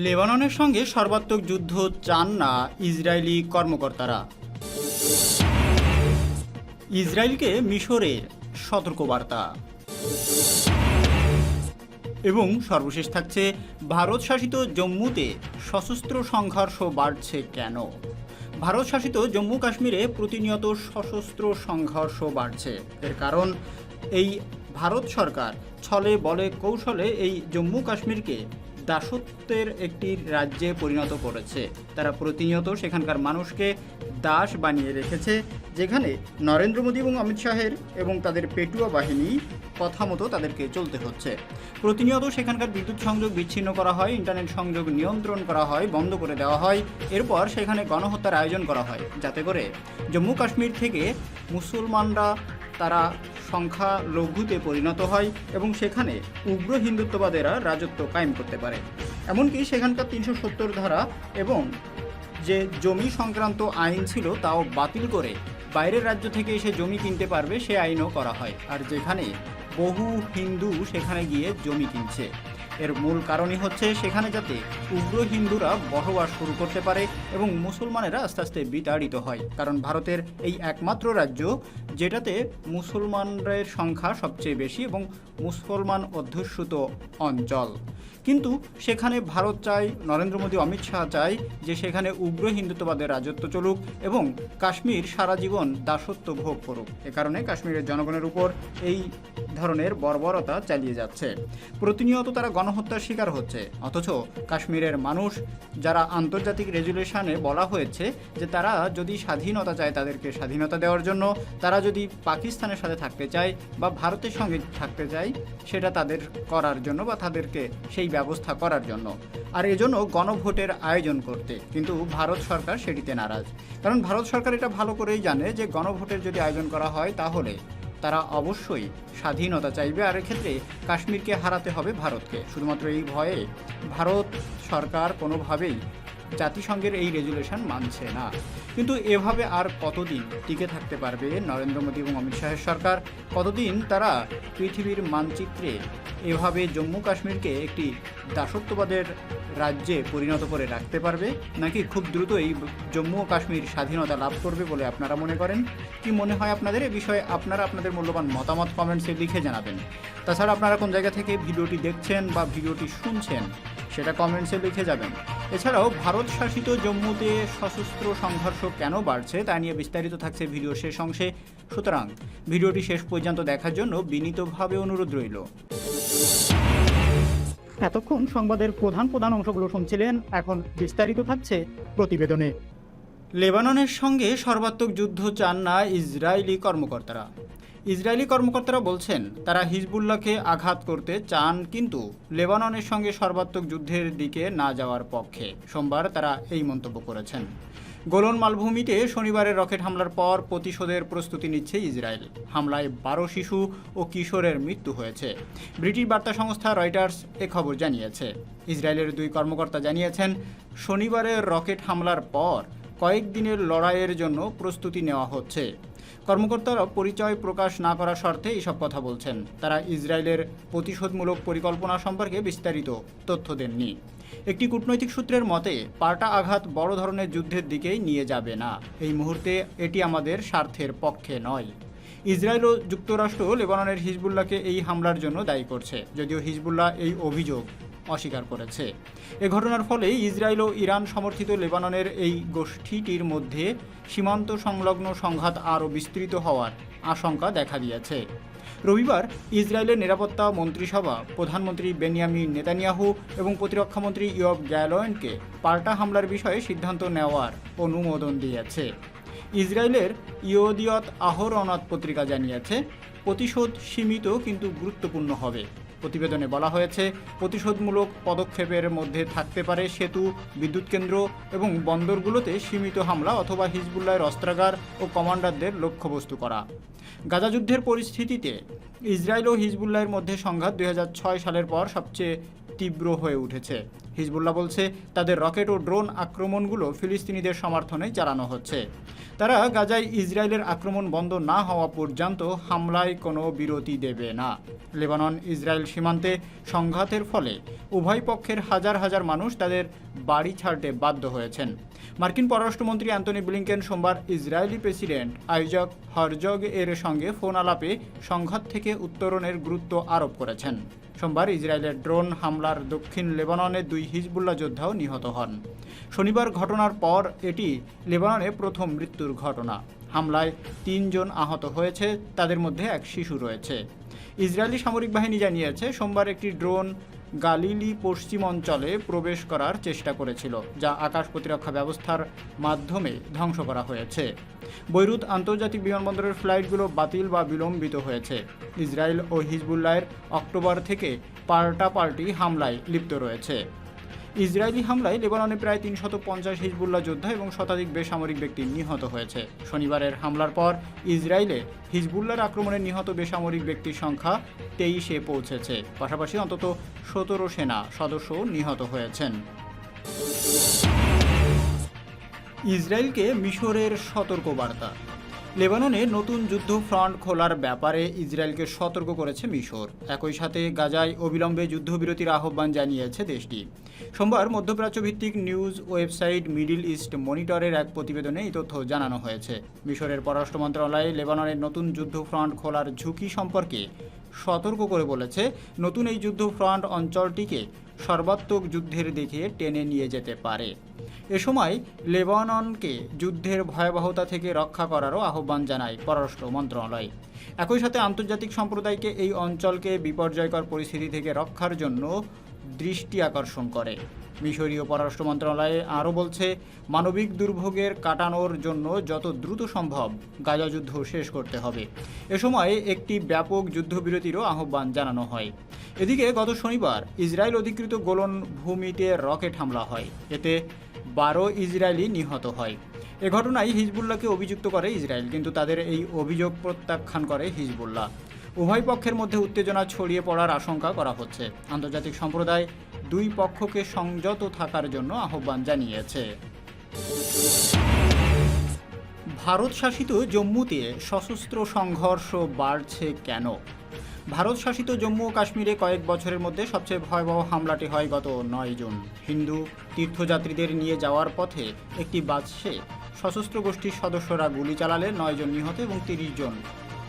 লেবাননের সঙ্গে সর্বাত্মক যুদ্ধ চান না ইসরায়েলি কর্মকর্তারা। ইসরায়েলকে মিশরের সতর্কবার্তা। এবং সর্বশেষ থাকছে, ভারত শাসিত জম্মুতে সশস্ত্র সংঘর্ষ বাড়ছে কেন? ভারত শাসিত জম্মু কাশ্মীরে প্রতিনিয়ত সশস্ত্র সংঘর্ষ বাড়ছে। এর কারণ, এই ভারত সরকার ছলে বলে কৌশলে এই জম্মু কাশ্মীরকে দাসত্বের একটি রাজ্যে পরিণত করেছে। তারা প্রতিনিয়ত সেখানকার মানুষকে দাস বানিয়ে রেখেছে, যেখানে নরেন্দ্র মোদী এবং অমিত শাহের এবং তাদের পেটুয়া বাহিনী কথা মতো তাদেরকে চলতে হচ্ছে। প্রতিনিয়ত সেখানকার বিদ্যুৎ সংযোগ বিচ্ছিন্ন করা হয়, ইন্টারনেট সংযোগ নিয়ন্ত্রণ করা হয়, বন্ধ করে দেওয়া হয়, এরপর সেখানে গণহত্যার আয়োজন করা হয়। যাতে করে জম্মু কাশ্মীর থেকে মুসলমানরা তারা সংখ্যা লঘুতে পরিণত হয় এবং সেখানে উগ্র হিন্দুত্ববাদেরা রাজত্ব কায়েম করতে পারে। এমনকি সেখানকার তিনশো সত্তর ধারা এবং যে জমি সংক্রান্ত আইন ছিল তাও বাতিল করে বাইরের রাজ্য থেকে এসে জমি কিনতে পারবে সে আইনও করা হয়। আর যেখানে বহু হিন্দু সেখানে গিয়ে জমি কিনছে। এর মূল কারণই হচ্ছে সেখানে যাতে উগ্র হিন্দুরা বসবাস শুরু করতে পারে এবং মুসলমানেরা আস্তে আস্তে বিতাড়িত হয়। কারণ ভারতের এই একমাত্র রাজ্য যেটাতে মুসলমানদের সংখ্যা সবচেয়ে বেশি এবং মুসলমান অধ্যুষিত অঞ্চল। কিন্তু সেখানে ভারত চায়, নরেন্দ্র মোদী অমিত শাহ চায় যে সেখানে উগ্র হিন্দুত্ববাদের রাজত্ব চলুক এবং কাশ্মীর সারা জীবন দাসত্ব ভোগ করুক। এ কারণে কাশ্মীরের জনগণের উপর এই ধরনের বর্বরতা চালিয়ে যাচ্ছে। প্রতিনিয়ত তারা গণহত্যার শিকার হচ্ছে। অথচ কাশ্মীরের মানুষ যারা আন্তর্জাতিক রেজুলেশনে বলা হয়েছে যে তারা যদি স্বাধীনতা চায় তাদেরকে স্বাধীনতা দেওয়ার জন্য, তারা যদি পাকিস্তানের সাথে থাকতে চায় বা ভারতের সঙ্গে থাকতে চায়, সেটা তাদের করার জন্য বা তাদেরকে সেই ব্যবস্থা করার জন্য। আর এজন্য গণভোটের আয়োজন করতে। কিন্তু ভারত সরকার সেটিতে নারাজ। কারণ ভারত সরকার এটা ভালো করেই জানে যে গণভোটের যদি আয়োজন করা হয় তাহলে তারা অবশ্যই স্বাধীনতা চাইবে। আর এক্ষেত্রে কাশ্মীরকে হারাতে হবে ভারতকে। শুধুমাত্র এই ভয়ে ভারত সরকার কোনোভাবেই জাতিসংঘের এই রেজুলেশন মানছে না। কিন্তু এভাবে আর কতদিন টিকে থাকতে পারবে নরেন্দ্র মোদী এবং অমিত শাহের সরকার? কতদিন তারা পৃথিবীর মানচিত্রে এভাবে জম্মু কাশ্মীরকে একটি দাসত্ববাদের রাজ্যে পরিণত করে রাখতে পারবে? নাকি খুব দ্রুতই জম্মু ও কাশ্মীর স্বাধীনতা লাভ করবে বলে আপনারা মনে করেন? কি মনে হয় আপনাদের? এ বিষয়ে আপনারা আপনাদের মূল্যবান মতামত কমেন্টসে লিখে জানাবেন। তাছাড়া আপনারা কোন জায়গা থেকে ভিডিওটি দেখছেন বা ভিডিওটি শুনছেন, সেটা কমেন্টসে লিখে যাবেন। এছাড়াও ভারত শাসিত জম্মুতে সশস্ত্র সংঘর্ষ কেন বাড়ছে তা নিয়ে বিস্তারিত থাকছে ভিডিও শেষ অংশে। সুতরাং ভিডিওটি শেষ পর্যন্ত দেখার জন্য বিনীতভাবে অনুরোধ রইল। এতক্ষণ সংবাদের প্রধান প্রধান অংশগুলো শুনছিলেন। এখন বিস্তারিত থাকছে প্রতিবেদনে। লেবাননের সঙ্গে সর্বাত্মক যুদ্ধ চান না ইসরায়েলি কর্মকর্তারা। ইসরায়েলি কর্মকর্তারা বলছেন, তারা হিজবুল্লাহকে আঘাত করতে চান, কিন্তু লেবাননের সঙ্গে সর্বাত্মক যুদ্ধের দিকে না যাওয়ার পক্ষে। সোমবার তারা এই মন্তব্য করেছেন। গোলন মালভূমিতে শনিবারের রকেট হামলার পর প্রতিশোধের প্রস্তুতি নিচ্ছে ইসরায়েল। হামলায় বারো শিশু ও কিশোরের মৃত্যু হয়েছে। ব্রিটিশ বার্তা সংস্থা রয়টার্স এ খবর জানিয়েছে। ইসরায়েলের দুই কর্মকর্তা জানিয়েছেন, শনিবারের রকেট হামলার পর কয়েকদিনের লড়াইয়ের জন্য প্রস্তুতি নেওয়া হচ্ছে। কর্মকর্তারা পরিচয় প্রকাশ না করার শর্তে এইসব কথা বলছেন। তারা ইসরায়েলের প্রতিশোধমূলক পরিকল্পনা সম্পর্কে বিস্তারিত তথ্য দেননি। একটি কূটনৈতিক সূত্রের মতে, পাল্টা আঘাত বড় ধরনের যুদ্ধের দিকেই নিয়ে যাবে না। এই মুহূর্তে এটি আমাদের স্বার্থের পক্ষে নয়। ইসরায়েল ও যুক্তরাষ্ট্র লেবাননের হিজবুল্লাহকে এই হামলার জন্য দায়ী করছে। যদিও হিজবুল্লাহ এই অভিযোগ অস্বীকার করেছে। এ ঘটনার ফলে ইসরায়েল ও ইরান সমর্থিত লেবাননের এই গোষ্ঠীটির মধ্যে সীমান্ত সংলগ্ন সংঘাত আরও বিস্তৃত হওয়ার আশঙ্কা দেখা দিয়েছে। রবিবার ইসরায়েলের নিরাপত্তা মন্ত্রিসভা, প্রধানমন্ত্রী বেনিয়ামিন নেতানিয়াহু এবং প্রতিরক্ষামন্ত্রী ইয়ব গ্যালোয়েনকে পাল্টা হামলার বিষয়ে সিদ্ধান্ত নেওয়ার অনুমোদন দিয়েছে। ইসরায়েলের ইয়োদিয়ত আহরনাথ পত্রিকা জানিয়েছে, প্রতিশোধ সীমিত কিন্তু গুরুত্বপূর্ণ হবে। প্রতিবেদনে বলা হয়েছে, প্রতিশোধমূলক পদক্ষেপের মধ্যে থাকতে পারে সেতু, বিদ্যুৎ কেন্দ্র এবং বন্দরগুলোতে সীমিত হামলা অথবা হিজবুল্লাহের অস্ত্রাগার ও কমান্ডারদের লক্ষ্যবস্তু করা। গাজা যুদ্ধের পরিস্থিতিতে ইসরায়েল ও হিজবুল্লাহের মধ্যে সংঘাত দুই হাজার ছয় সালের পর সবচেয়ে তীব্র হয়ে উঠেছে। হিজবুল্লাহ বলছে, তাদের রকেট ও ড্রোন আক্রমণগুলো ফিলিস্তিনিদের সমর্থনে চালানো হচ্ছে। তারা গাজায় ইসরায়েলের আক্রমণ বন্ধ না হওয়া পর্যন্ত হামলায় কোনো বিরতি দেবে না। লেবানন, ইসরায়েল সীমান্তে সংঘাতের ফলে উভয় পক্ষের হাজার হাজার মানুষ তাদের বাড়ি ছাড়তে বাধ্য হয়েছেন। মার্কিন পররাষ্ট্রমন্ত্রী অ্যান্টনি ব্লিংকেন সোমবার ইসরায়েলি প্রেসিডেন্ট আইজাক হরজগ এর সঙ্গে ফোন আলাপে সংঘাত থেকে উত্তরণের গুরুত্ব আরোপ করেছেন। সোমবার ইসরায়েলের ড্রোন হামলার দক্ষিণ লেবাননে দুই হিজবুল্লাহ যোদ্ধাও নিহত হন। শনিবার ঘটনার পর এটি লেবাননে প্রথম মৃত্যুর ঘটনা। হামলায় তিনজন আহত হয়েছে, তাদের মধ্যে এক শিশু রয়েছে। ইসরায়েলি সামরিক বাহিনী জানিয়েছে, সোমবার একটি ড্রোন গালিলি পশ্চিম অঞ্চলে প্রবেশ করার চেষ্টা করেছিল, যা আকাশ প্রতিরক্ষা ব্যবস্থার মাধ্যমে ধ্বংস করা হয়েছে। বৈরুত আন্তর্জাতিক বিমানবন্দরের ফ্লাইটগুলো বাতিল বা বিলম্বিত হয়েছে। ইসরায়েল ও হিজবুল্লাহের অক্টোবর থেকে পাল্টাপাল্টি হামলায় লিপ্ত রয়েছে। ইসরায়েলি হামলায় লেবাননে প্রায় তিনশত পঞ্চাশ হিজবুল্লাহ যোদ্ধা এবং শতাধিক বেসামরিক ব্যক্তি নিহত হয়েছে। শনিবারের হামলার পর ইসরায়েলে হিজবুল্লার আক্রমণে নিহত বেসামরিক ব্যক্তির সংখ্যা তেইশে পৌঁছেছে। পাশাপাশি অন্তত সতেরো সেনা সদস্যও নিহত হয়েছেন। ইসরায়েলকে মিশরের সতর্কবার্তা। লেবাননে নতুন যুদ্ধ ফ্রন্ট খোলার ব্যাপারে ইসরায়েলকে সতর্ক করেছে মিশর। একই সাথে গাজায় অবিলম্বে যুদ্ধবিরতির আহ্বান জানিয়েছে দেশটি। সোমবার মধ্যপ্রাচ্যভিত্তিক নিউজ ওয়েবসাইট মিডিল ইস্ট মনিটরের এক প্রতিবেদনে এই তথ্য জানানো হয়েছে। মিশরের পররাষ্ট্র মন্ত্রণালয় লেবাননের নতুন যুদ্ধ ফ্রন্ট খোলার ঝুঁকি সম্পর্কে সতর্ক করে বলেছে, নতুন এই যুদ্ধ ফ্রন্ট অঞ্চলটিকে সর্বাত্মক যুদ্ধের দিকে টেনে নিয়ে যেতে পারে। এ সময় লেবাননকে যুদ্ধের ভয়াবহতা থেকে রক্ষা করারও আহ্বান জানায় পররাষ্ট্র মন্ত্রণালয়। একই সাথে আন্তর্জাতিক সম্প্রদায়কে এই অঞ্চলকে বিপর্যয়কর পরিস্থিতি থেকে রক্ষার জন্য দৃষ্টি আকর্ষণ করে। মিশরীয় পররাষ্ট্র মন্ত্রণালয় আরও বলছে, মানবিক দুর্ভোগের কাটানোর জন্য যত দ্রুত সম্ভব গাজা যুদ্ধ শেষ করতে হবে। এ সময় একটি ব্যাপক যুদ্ধবিরতিরও আহ্বান জানানো হয়। এদিকে গত শনিবার ইসরায়েল অধিকৃত গোলন ভূমিতে রকেট হামলা হয়। এতে বারো ইসরায়েলি নিহত হয়। এ ঘটনায় হিজবুল্লাহকে অভিযুক্ত করে ইসরায়েল, কিন্তু তাদের এই অভিযোগ প্রত্যাখ্যান করে হিজবুল্লাহ। উভয় পক্ষের মধ্যে উত্তেজনা ছড়িয়ে পড়ার আশঙ্কা করা হচ্ছে। আন্তর্জাতিক সম্প্রদায় দুই পক্ষকে সংযত থাকার জন্য আহ্বান জানিয়েছে। ভারত শাসিত জম্মুতে সশস্ত্র সংঘর্ষ বাড়ছে কেন? ভারত শাসিত জম্মু ও কাশ্মীরে কয়েক বছরের মধ্যে সবচেয়ে ভয়াবহ হামলাটি হয় গত নয় জুন। হিন্দু তীর্থযাত্রীদের নিয়ে যাওয়ার পথে একটি বাসে সশস্ত্র গোষ্ঠীর সদস্যরা গুলি চালালে নয়জন নিহত এবং তিরিশ জন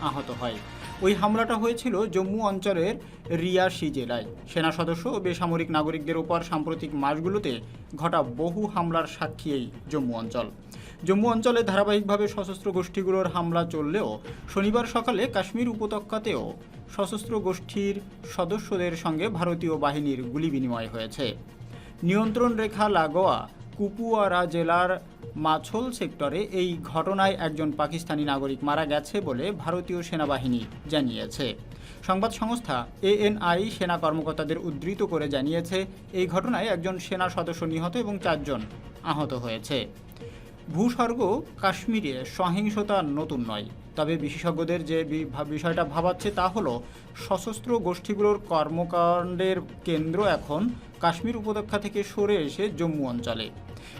আহত হয়। ওই হামলাটা হয়েছিল জম্মু অঞ্চলের রিয়াসি জেলায়। সেনা সদস্য ও বেসামরিক নাগরিকদের উপর সাম্প্রতিক মাসগুলোতে ঘটা বহু হামলার সাক্ষী এই জম্মু অঞ্চল। জম্মু অঞ্চলে ধারাবাহিকভাবে সশস্ত্র গোষ্ঠীগুলোর হামলা চললেও শনিবার সকালে কাশ্মীর উপত্যকাতেও সশস্ত্র গোষ্ঠীর সদস্যদের সঙ্গে ভারতীয় বাহিনীর গুলি বিনিময় হয়েছে। নিয়ন্ত্রণ রেখা লাগোয়া কুপুয়ারা জেলার মাছল সেক্টরে এই ঘটনায় একজন পাকিস্তানি নাগরিক মারা গেছে বলে ভারতীয় সেনাবাহিনী জানিয়েছে। সংবাদ সংস্থা এএনআই সেনা কর্মকর্তাদের উদ্ধৃত করে জানিয়েছে, এই ঘটনায় একজন সেনা সদস্য নিহত এবং চারজন আহত হয়েছে। ভূস্বর্গ কাশ্মীরে সহিংসতা নতুন নয়। তবে বিশেষজ্ঞদের যে বিষয়টা ভাবাচ্ছে তা হলো, সশস্ত্র গোষ্ঠীগুলোর কর্মকাণ্ডের কেন্দ্র এখন কাশ্মীর উপত্যকা থেকে সরে এসে জম্মু অঞ্চলে।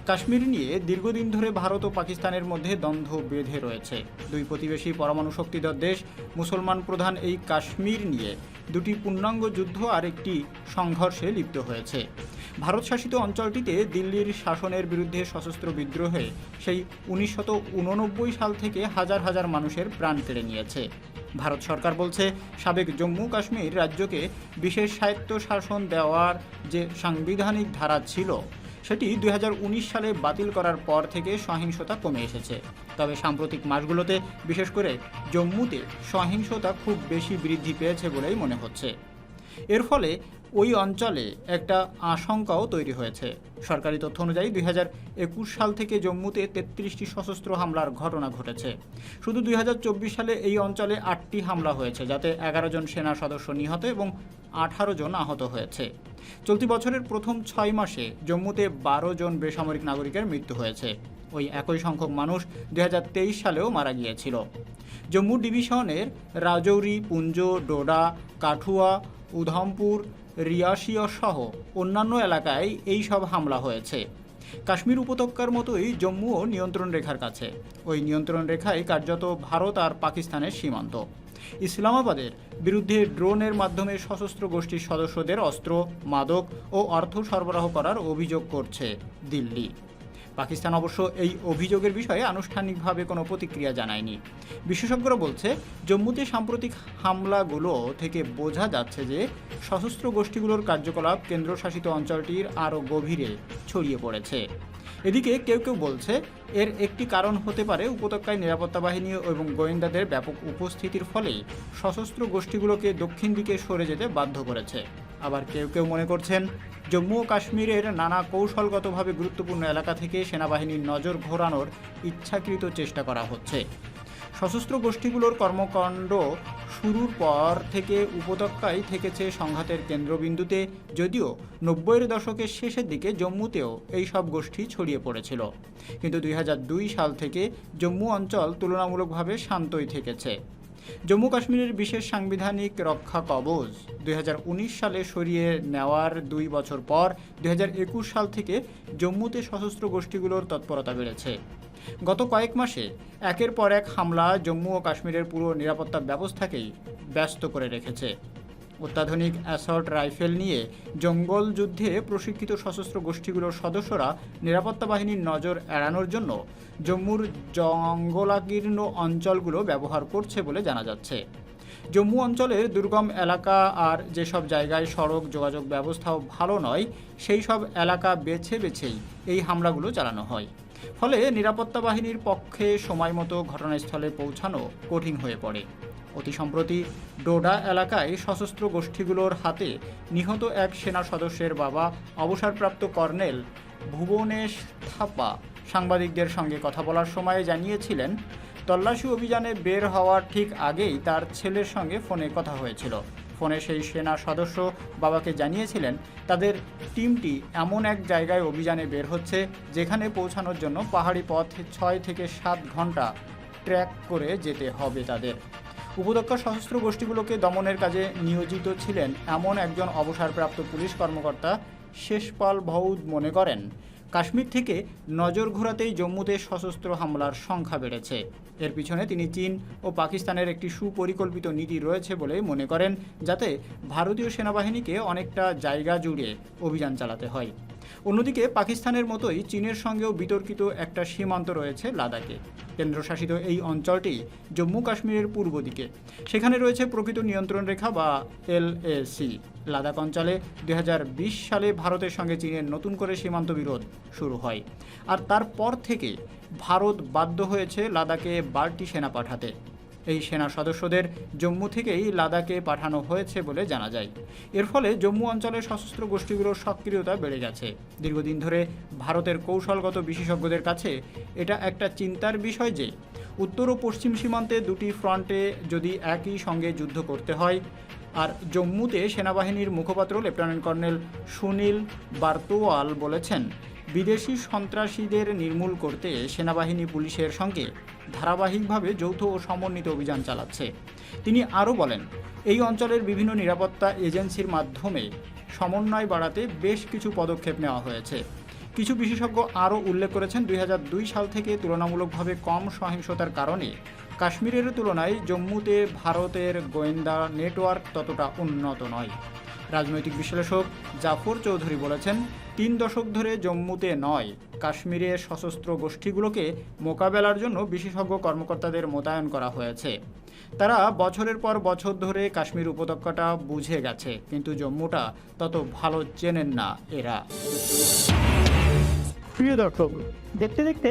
কাশ্মীর নিয়ে দীর্ঘদিন ধরে ভারত ও পাকিস্তানের মধ্যে দ্বন্দ্ব বেঁধে রয়েছে। দুই প্রতিবেশী পরমাণু শক্তিধর দেশ, মুসলমান প্রধান এই কাশ্মীর নিয়ে দুটি পূর্ণাঙ্গ যুদ্ধ আর একটি সংঘর্ষে লিপ্ত হয়েছে। ভারত শাসিত অঞ্চলটিতে দিল্লির শাসনের বিরুদ্ধে সশস্ত্র বিদ্রোহে সেই উনিশশত সাল থেকে হাজার হাজার মানুষের প্রাণ কেড়ে নিয়েছে। ভারত সরকার বলছে, সাবেক জম্মু কাশ্মীর রাজ্যকে বিশেষ স্বায়ত্ত শাসন দেওয়ার যে সাংবিধানিক ধারা ছিল সেটি দুই হাজার উনিশ সালে বাতিল করার পর থেকে সহিংসতা কমে এসেছে। তবে সাম্প্রতিক মাসগুলোতে, বিশেষ করে জম্মুতে, সহিংসতা খুব বেশি বৃদ্ধি পেয়েছে বলেই মনে হচ্ছে। এর ফলে ওই অঞ্চলে একটা আশঙ্কাও তৈরি হয়েছে। সরকারি তথ্য অনুযায়ী, দুই সাল থেকে জম্মুতে তেত্রিশটি সশস্ত্র হামলার ঘটনা ঘটেছে। শুধু দুই হাজার চব্বিশ সালে এই অঞ্চলে আটটি হামলা হয়েছে, যাতে এগারো জন সেনা সদস্য নিহত এবং আঠারো জন আহত হয়েছে। চলতি বছরের প্রথম ছয় মাসে জম্মুতে বারো জন বেসামরিক নাগরিকের মৃত্যু হয়েছে। ওই একই সংখ্যক মানুষ দুই হাজার তেইশ সালেও মারা গিয়েছিল। জম্মু ডিভিশনের রাজৌরি, পুঞ্জ, ডোডা, কাঠুয়া, উধমপুর রিয়াসিয়া সহ অন্যান্য এলাকায় এই সব হামলা হয়েছে। কাশ্মীর উপত্যকার মতোই জম্মুও নিয়ন্ত্রণ রেখার কাছে। ওই নিয়ন্ত্রণ রেখায় কার্যত ভারত আর পাকিস্তানের সীমান্ত। ইসলামাবাদের বিরুদ্ধে ড্রোনের মাধ্যমে সশস্ত্র গোষ্ঠীর সদস্যদের অস্ত্র, মাদক ও অর্থ সরবরাহ করার অভিযোগ করছে দিল্লি। পাকিস্তান অবশ্য এই অভিযোগের বিষয়ে আনুষ্ঠানিকভাবে কোনো প্রতিক্রিয়া জানায়নি। বিশেষজ্ঞরা বলছে, জম্মুতে সাম্প্রতিক হামলাগুলো থেকে বোঝা যাচ্ছে যে সশস্ত্র গোষ্ঠীগুলোর কার্যকলাপ কেন্দ্রশাসিত অঞ্চলটির আরও গভীরে ছড়িয়ে পড়েছে। এদিকে কেউ কেউ বলছে, এর একটি কারণ হতে পারে উপত্যকায় নিরাপত্তা বাহিনী এবং গোয়েন্দাদের ব্যাপক উপস্থিতির ফলে সশস্ত্র গোষ্ঠীগুলোকে দক্ষিণ দিকে সরে যেতে বাধ্য করেছে। আবার কেউ কেউ মনে করছেন, জম্মু ও কাশ্মীরের নানা কৌশলগতভাবে গুরুত্বপূর্ণ এলাকা থেকে সেনাবাহিনীর নজর ঘোরানোর ইচ্ছাকৃত চেষ্টা করা হচ্ছে। সশস্ত্র গোষ্ঠীগুলোর কর্মকাণ্ড শুরুর পর থেকে উপত্যকায় থেকেছে সংঘাতের কেন্দ্রবিন্দুতে, যদিও নব্বইয়ের দশকের শেষের দিকে জম্মুতেও এই সব গোষ্ঠী ছড়িয়ে পড়েছিল। কিন্তু দুই হাজার দুই সাল থেকে জম্মু অঞ্চল তুলনামূলকভাবে শান্তই থেকেছে। জম্মু কাশ্মীরের বিশেষ সাংবিধানিক রক্ষা কবচ দুই সালে সরিয়ে নেওয়ার দুই বছর পর দু হাজার একুশ সাল থেকে জম্মুতে সশস্ত্র গোষ্ঠীগুলোর তৎপরতা বেড়েছে। গত কয়েক মাসে একের পর এক হামলা জম্মু ও কাশ্মীরের পুরো নিরাপত্তা ব্যবস্থাকেই ব্যস্ত করে রেখেছে। অত্যাধুনিক অ্যাসল্ট রাইফেল নিয়ে জঙ্গল যুদ্ধে প্রশিক্ষিত সশস্ত্র গোষ্ঠীগুলোর সদস্যরা নিরাপত্তা বাহিনীর নজর এড়ানোর জন্য জম্মুর জঙ্গলাকীর্ণ অঞ্চলগুলো ব্যবহার করছে বলে জানা যাচ্ছে। জম্মু অঞ্চলের দুর্গম এলাকা আর যেসব জায়গায় সড়ক যোগাযোগ ব্যবস্থাও ভালো নয়, সেই সব এলাকা বেছে বেছেই এই হামলাগুলো চালানো হয়। ফলে নিরাপত্তা বাহিনীর পক্ষে সময় মতো ঘটনাস্থলে পৌঁছানো কঠিন হয়ে পড়ে। অতি সম্প্রতি ডোডা এলাকায় সশস্ত্র গোষ্ঠীগুলোর হাতে নিহত এক সেনা সদস্যের বাবা, অবসরপ্রাপ্ত কর্নেল ভুবনেশ থাপা সাংবাদিকদের সঙ্গে কথা বলার সময় জানিয়েছিলেন, তল্লাশি অভিযানে বের হওয়ার ঠিক আগেই তার ছেলের সঙ্গে ফোনে কথা হয়েছিল। ফোনে সেই সেনা সদস্য বাবাকে জানিয়েছিলেন, তাদের টিমটি এমন এক জায়গায় অভিযানে বের হচ্ছে, যেখানে পৌঁছানোর জন্য পাহাড়ি পথ ছয় থেকে সাত ঘণ্টা ট্র্যাক করে যেতে হবে তাদের। উপত্যকার সশস্ত্র গোষ্ঠীগুলোকে দমনের কাজে নিয়োজিত ছিলেন এমন একজন অবসরপ্রাপ্ত পুলিশ কর্মকর্তা শেষপাল ভৌদ মনে করেন কাশ্মীর থেকে নজর ঘোরাতেই জম্মুতে সশস্ত্র হামলার সংখ্যা বেড়েছে। এর পিছনে তিনি চীন ও পাকিস্তানের একটি সুপরিকল্পিত নীতি রয়েছে বলে মনে করেন, যাতে ভারতীয় সেনাবাহিনীকে অনেকটা জায়গা জুড়ে অভিযান চালাতে হয়। অন্যদিকে পাকিস্তানের মতোই চীনের সঙ্গেও বিতর্কিত একটা সীমান্ত রয়েছে লাদাখে। কেন্দ্রশাসিত এই অঞ্চলটি জম্মু কাশ্মীরের পূর্ব দিকে। সেখানে রয়েছে প্রকৃত নিয়ন্ত্রণ রেখা বা এলএসি লাদাখ অঞ্চলে দুই হাজার বিশ সালে ভারতের সঙ্গে চীনের নতুন করে সীমান্ত বিরোধ শুরু হয়। আর তারপর থেকে ভারত বাধ্য হয়েছে লাদাখে বাড়তি সেনা পাঠাতে। এই সেনা সদস্যদের জম্মু থেকেই লাদাখে পাঠানো হয়েছে বলে জানা যায়। এর ফলে জম্মু অঞ্চলের সশস্ত্র গোষ্ঠীগুলোর সক্রিয়তা বেড়ে গেছে দীর্ঘদিন ধরে ভারতের কৌশলগত বিশেষজ্ঞদের কাছে এটা একটা চিন্তার বিষয় যে, উত্তর ও পশ্চিম সীমান্তে দুটি ফ্রন্টে যদি একই সঙ্গে যুদ্ধ করতে হয়, আর জম্মুতে সেনাবাহিনীর মুখপাত্র লেফটেন্যান্ট কর্নেল সুনীল বার্তোয়াল বলেছেন বিদেশি সন্ত্রাসীদের নির্মূল করতে সেনাবাহিনী পুলিশের সঙ্গে ধারাবাহিকভাবে যৌথ ও সমন্বিত অভিযান চালাচ্ছে। তিনি আরও বলেন, এই অঞ্চলের বিভিন্ন নিরাপত্তা এজেন্সির মাধ্যমে সমন্বয় বাড়াতে বেশ কিছু পদক্ষেপ নেওয়া হয়েছে। কিছু বিশেষজ্ঞ আরও উল্লেখ করেছেন, দুই হাজার দুই সাল থেকে তুলনামূলকভাবে কম সহিংসতার কারণে কাশ্মীরের তুলনায় জম্মুতে ভারতের গোয়েন্দা নেটওয়ার্ক ততটা উন্নত নয়। রাজনৈতিক বিশ্লেষক জাফর চৌধুরী বলেছেন তিন দশক ধরে জম্মুতে নয়, কাশ্মীরে সশস্ত্র গোষ্ঠীগুলোকে মোকাবেলার জন্য বিশেষজ্ঞ কর্মকর্তাদের মোতায়েন করা হয়েছে। তারা বছরের পর বছর ধরে কাশ্মীর উপত্যকাটা বুঝে গেছে, কিন্তু জম্মুটা তত ভালো চেনেন না এরা। প্রিয় দর্শক, দেখতে দেখতে